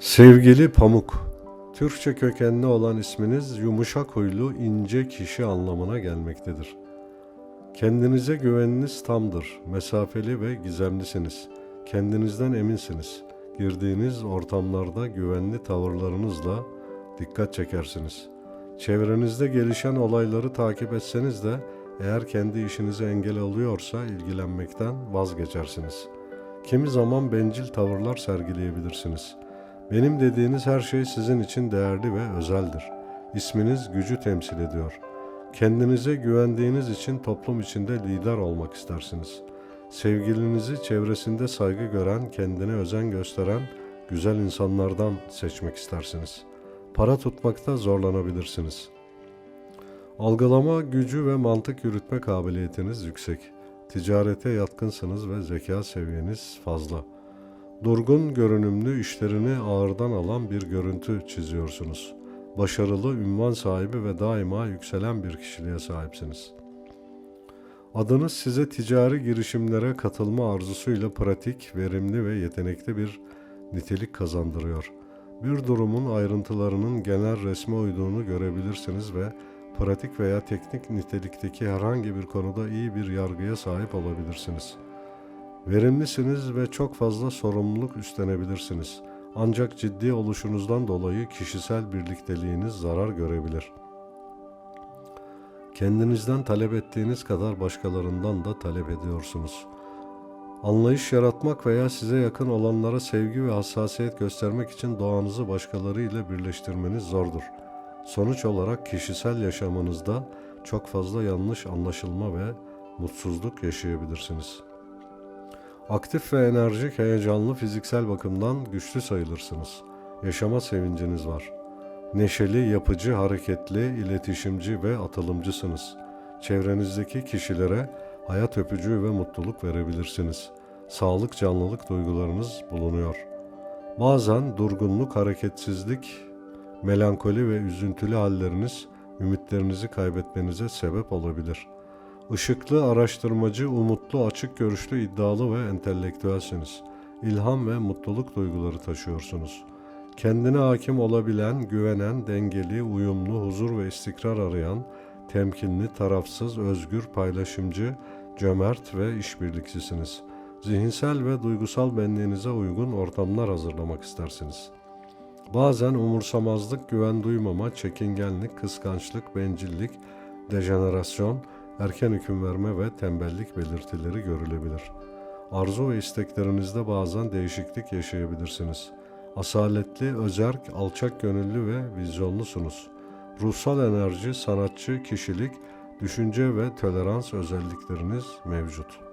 Sevgili Pamuk, Türkçe kökenli olan isminiz yumuşak huylu, ince kişi anlamına gelmektedir. Kendinize güveniniz tamdır, mesafeli ve gizemlisiniz. Kendinizden eminsiniz. Girdiğiniz ortamlarda güvenli tavırlarınızla dikkat çekersiniz. Çevrenizde gelişen olayları takip etseniz de eğer kendi işinize engel oluyorsa ilgilenmekten vazgeçersiniz. Kimi zaman bencil tavırlar sergileyebilirsiniz. Benim dediğiniz her şey sizin için değerli ve özeldir. İsminiz gücü temsil ediyor. Kendinize güvendiğiniz için toplum içinde lider olmak istersiniz. Sevgilinizi çevresinde saygı gören, kendine özen gösteren güzel insanlardan seçmek istersiniz. Para tutmakta zorlanabilirsiniz. Algılama gücü ve mantık yürütme kabiliyetiniz yüksek. Ticarete yatkınsınız ve zeka seviyeniz fazla. Durgun görünümlü işlerini ağırdan alan bir görüntü çiziyorsunuz. Başarılı, ünvan sahibi ve daima yükselen bir kişiliğe sahipsiniz. Adınız size ticari girişimlere katılma arzusuyla pratik, verimli ve yetenekli bir nitelik kazandırıyor. Bir durumun ayrıntılarının genel resme uyduğunu görebilirsiniz ve pratik veya teknik nitelikteki herhangi bir konuda iyi bir yargıya sahip olabilirsiniz. Verimlisiniz ve çok fazla sorumluluk üstlenebilirsiniz. Ancak ciddi oluşunuzdan dolayı kişisel birlikteliğiniz zarar görebilir. Kendinizden talep ettiğiniz kadar başkalarından da talep ediyorsunuz. Anlayış yaratmak veya size yakın olanlara sevgi ve hassasiyet göstermek için doğanızı başkalarıyla birleştirmeniz zordur. Sonuç olarak kişisel yaşamınızda çok fazla yanlış anlaşılma ve mutsuzluk yaşayabilirsiniz. Aktif ve enerjik, heyecanlı, fiziksel bakımdan güçlü sayılırsınız. Yaşama sevinciniz var. Neşeli, yapıcı, hareketli, iletişimci ve atılımcısınız. Çevrenizdeki kişilere hayat öpücüğü ve mutluluk verebilirsiniz. Sağlık, canlılık duygularınız bulunuyor. Bazen durgunluk, hareketsizlik, melankoli ve üzüntülü halleriniz ümitlerinizi kaybetmenize sebep olabilir. Işıklı, araştırmacı, umutlu, açık görüşlü, iddialı ve entelektüelsiniz. İlham ve mutluluk duyguları taşıyorsunuz. Kendine hakim olabilen, güvenen, dengeli, uyumlu, huzur ve istikrar arayan, temkinli, tarafsız, özgür, paylaşımcı, cömert ve işbirlikçisiniz. Zihinsel ve duygusal benliğinize uygun ortamlar hazırlamak istersiniz. Bazen umursamazlık, güven duymama, çekingenlik, kıskançlık, bencillik, dejenerasyon, erken hüküm verme ve tembellik belirtileri görülebilir. Arzu ve isteklerinizde bazen değişiklik yaşayabilirsiniz. Asaletli, özerk, alçak gönüllü ve vizyonlusunuz. Ruhsal enerji, sanatçı, kişilik, düşünce ve tolerans özellikleriniz mevcut.